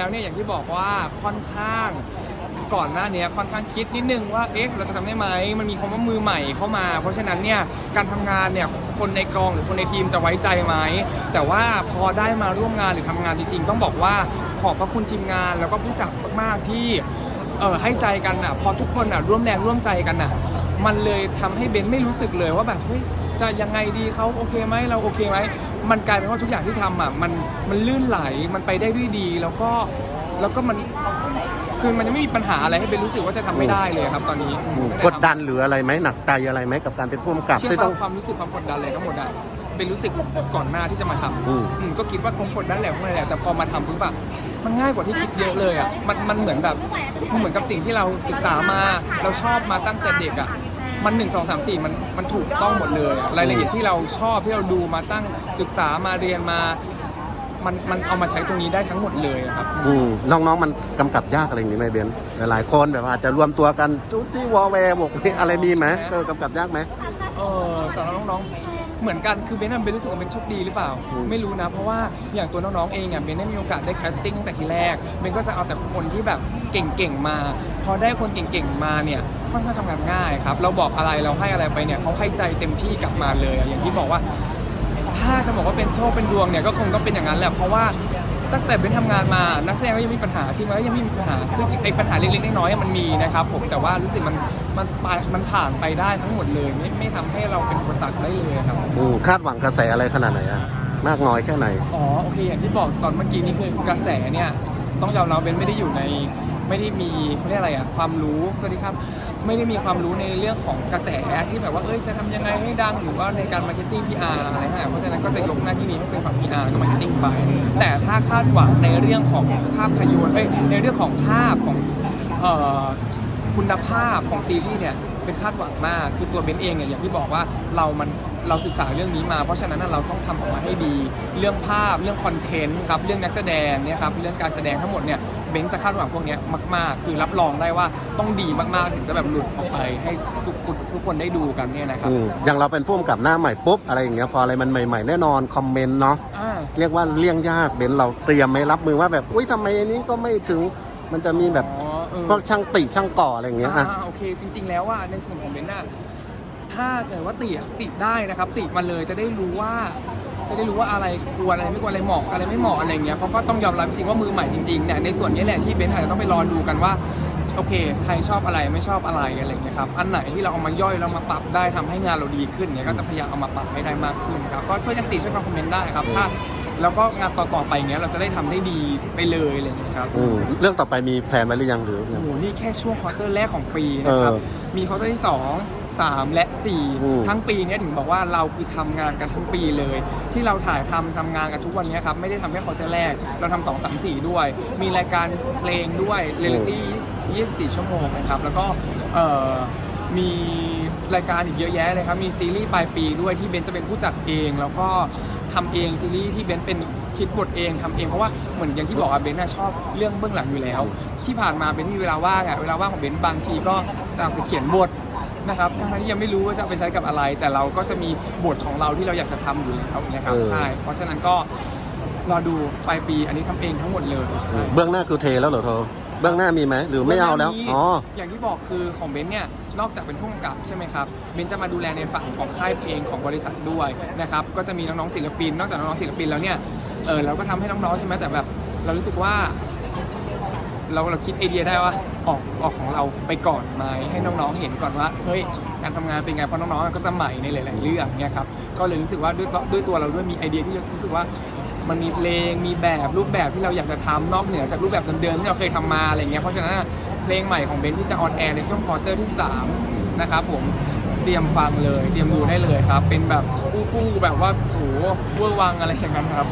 แล้วเนี่ยอย่างที่บอกว่าค่อนข้างก่อนหน้าเนี้ยค่อนข้างคิดนิดนึงว่าเอ๊ะเราจะทำได้ไหมมันมีคำว่ามือใหม่เข้ามา เพราะฉะนั้นเนี่ยการทำงานเนี่ยคนในกองหรือคนในทีมจะไว้ใจไหมแต่ว่าพอได้มาร่วมงานหรือทำงานจริงๆ ต้องบอกว่าขอบพระคุณทีมงาน แล้วก็ผู้จัดมากๆที่เออให้ใจกันอะพอทุกคนอะร่วมแรงร่วมใจกันอะมันเลยทำให้เบนไม่รู้สึกเลยว่าแบบเฮ้ยจะยังไงดีเขาโอเคไหมเราโอเคไหม มันกลายเป็นว่าทุกอย่างที่ทำอะมันมันลื่นไหลมันไปได้ด้วยดี แล้วก็แล้วก็มันคือมันจะไม่มีปัญหาอะไรให้เบนรู้สึกว่าจะทำไม่ได้เลยครับ ตอนนี้อืมกดดันหรืออะไรไหมหนักใจอะไรไหมกับการเป็นผู้กำกับเชื่อที่ต้ว่าอง ความรู้สึกความกดดันเลยทั้งหมดอะเป็นรู้สึกก่อนหน้าที่จะมาทำอืม อืมก็คิดว่าคงกดดันแหละคงอะไรแหละแต่พอมาทำปุ๊บอะมันง่ายกว่าที่คิดเยอะเลยอะมันมันเหมือนแบบมันเหมือนกับสิ่งที่เราศึกษามาเราชอบมาตั้งแต่เด็กอะ มันหนึ่งสองสามสี่มันมันถูกต้องหมดเลยอะรายละเอียดที่เราชอบที่เราดูมาตั้งศึกษามาเรียนมา มันมันเอามาใช้ตรงนี้ได้ทั้งหมดเลยอะครับ อืมน้องๆมันกำกับยากอะไรอย่างนี้ไหมเบนซ์หลายๆคนแบบว่าอาจจะรวมตัวกันจุ๊จี้วอลแวร์บอกอะไรมีไหมเออกำกับยากไหม เออสำหรับน้องๆ เหมือนกัน คือเบนซ์อะเบนรู้สึกว่าเบนโชคดีหรือเปล่า อืมไม่รู้นะ เพราะว่าอย่างตัวน้องๆ เองอะ เบนได้มีโอกาสได้แคสติ้งตั้งแต่ทีแรก เบนก็จะเอาแต่คนที่แบบเก่งๆ มา พอได้คนเก่งๆ มาเนี่ย ค่อนข้างทำงานง่ายครับ เราบอกอะไร เราให้อะไรไปเนี่ยเขาให้ใจเต็มที่กลับมาเลยอะอย่างที่บอกว่า ถ้าจะบอกว่าเป็นโชคเป็นดวงเนี่ยก็คงต้องเป็นอย่างนั้นแหละเพราะว่าตั้งแต่เป็นทำงานมานักแสดงก็ยังมีปัญหาทีมงานก็ยังไม่มีปัญหาคือไอ้ปัญหาเล็กๆน้อยๆมันมีนะครับผมแต่ว่ารู้สึกมันมันไปมันผ่านไปได้ทั้งหมดเลย ไม่ไม่ทำให้เราเป็นอุปสรรคได้เลยครับ อืมคาดหวังกระแสอะไรขนาดไหนอะมากน้อยแค่ไหน อ๋อโอเคอย่างที่บอกตอนเมื่อกี้นี่คือกระแสเนี่ยต้องยอมรับเบนไม่ได้อยู่ใน ไม่ได้มีเขาเรียกอะไรอะความรู้สวัสดีครับ ไม่ได้มีความรู้ในเรื่องของกระแสที่แบบว่าเอ้ยจะทำยังไงให้ดังหรือว่าในการมาร์เก็ตติ้ง PR อาร์อะไรต่างๆเพราะฉะนั้นก็จะยกหน้าที่นี้ให้เป็นฝั่ง PR แล้วก็มาร์เก็ตติ้งไป แต่ถ้าคาดหวังในเรื่องของภาพยนตร์เอ้ยในเรื่องของภาพของเอ่อคุณภาพของซีรีส์เนี่ยเป็นคาดหวังมากคือตัวเบนเองเนี่ยอย่างที่บอกว่าเรามันเราศึกษาเรื่องนี้มา เพราะฉะนั้นเราต้องทำออกมาให้ดี เรื่องภาพเรื่องคอนเทนต์ครับเรื่องนักแสดงเนี่ยครับเรื่องการแสดงทั้งหมดเนี่ย เบนจะคาดหวังพวกเนี้ยมาก ๆ คือรับรองได้ว่าต้องดีมากๆ ถึงจะแบบหลุดออกไปให้ทุกคนทุกคนได้ดูกันเนี่ยนะครับ อืมอย่างเราเป็นผู้กำกับหน้าใหม่ปุ๊บอะไรอย่างเงี้ยพออะไรมันใหม่ ๆ แน่นอนคอมเมนต์เนาะอ่า เรียกว่าเลี่ยงยากเบนซ์เราเตรียมไหมรับมือว่าแบบอุ้ยทำไมอันนี้ก็ไม่ถึงมันจะมีแบบอ๋อเออ พวกช่างติช่างก่ออะไรอย่างเงี้ยอ่าอะโอเคจริง ๆ แล้วว่าในส่วนของเบนน่ะถ้าเกิดว่าติอะติได้นะครับ ติมาเลยจะได้รู้ว่า จะได้รู้ว่าอะไรควรอะไรไม่ควรอะไรเหมาะอะไรไม่เหมาะอะไรเงี้ยเพราะก็ต้องยอมรับจริงว่ามือใหม่จริงๆเนี่ยในส่วนนี้แหละที่เบนอาจจะต้องไปรอดูกันว่าโอเค ใครชอบอะไรไม่ชอบอะไรอะไรเงี้ยครับ อันไหนที่เราเอามาย่อยแล้วมาปรับได้ทำให้งานเราดีขึ้นเนี่ยก็จะพยายามเอามาปรับให้ได้มากขึ้นครับ ก็ช่วยกันติช่วยกันคอมเมนต์ได้ครับ ถ้าแล้วก็งานต่อๆไปเงี้ยเราจะได้ทำได้ดีไปเลยอะไรเงี้ยครับอืมเรื่องต่อไปมีแพลนไว้หรือยังหรือยัโอ้งโหนี่แค่ช่วงควอเตอร์แรกของปีนะครับเออมีควอเตอร์ที่ 2 3 และ อืม4 ทั้งปีเนี้ยถึงบอกว่าเราคือทำงานกันทั้งปีเลย ที่เราถ่ายทำทำงานกันทุกวันเนี้ยครับ ไม่ได้ทำแค่ควอเตอร์แรก เราทำ2 3 4ด้วย มีรายการเพลงด้วยเรลิตี้24 ชั่วโมงนะครับ แล้วก็เอ่อมีรายการอีกเยอะแยะเลยครับ มีซีรีส์ปลายปีด้วยที่เบนจะเป็นผู้จัดเอง แล้วก็ทำเองซีรีส์ที่เบนเป็นคิดบทเองทำเองเพราะว่าเหมือนอย่างที่บอกอะเบนน่ะชอบเรื่องเบื้องหลังอยู่แล้ว ที่ผ่านมาเบนมีเวลาว่างอะเวลาว่างของเบนบางทีก็จะเอาไปเขียนบท นะครับทั้งๆที่ยังไม่รู้ว่าจะเอาไปใช้กับอะไร แต่เราก็จะมีบทของเราที่เราอยากจะทำอยู่แล้วเนี่ยครับเออ ใช่ เพราะฉะนั้นก็รอดูปลายปีอันนี้ทำเองทั้งหมดเลยใช่ เบื้องหน้าคือเทแล้วเหรอเธอเบื้องหน้ามีไหมหรือไม่เอาแล้ววันนี้อ๋อ อย่างที่บอกคือของเบนซ์เนี่ยนอกจากเป็นผู้กำกับใช่ไหมครับเบนซ์จะมาดูแลในฝั่งของค่ายเพลงของบริษัทด้วยนะครับก็จะมีน้องๆศิลปิน นอกจากน้องๆศิลปินแล้วเนี่ยเออเราก็ทำให้น้องๆใช่ไหมแต่แบบ เรารู้สึกว่า เราเราคิดไอเดียได้ว่าออกออกของเราไปก่อนไหมให้น้องๆเห็นก่อนว่าเฮ้ยการทำงานเป็นไงเพราะน้องๆก็จะใหม่ในหลาย ๆ เรื่องเนี่ยครับก็เลยรู้สึกว่าด้วยด้วยตัวเราด้วยมีไอเดียที่รู้สึกว่ามันมีเพลงมีแบบรูปแบบที่เราอยากจะทำนอกเหนือจากรูปแบบเดิมๆที่เราเคยทำมาอะไรเงี้ยเพราะฉะนั้นเพลงใหม่ของเบนที่จะออนแอร์ในช่วงควอเตอร์ที่3นะครับผมเตรียมฟังเลย เตรียมดูได้เลยครับ เป็นแบบฟู่ๆแบบว่าโหเวอร์วังอะไรอย่างนั้นครับ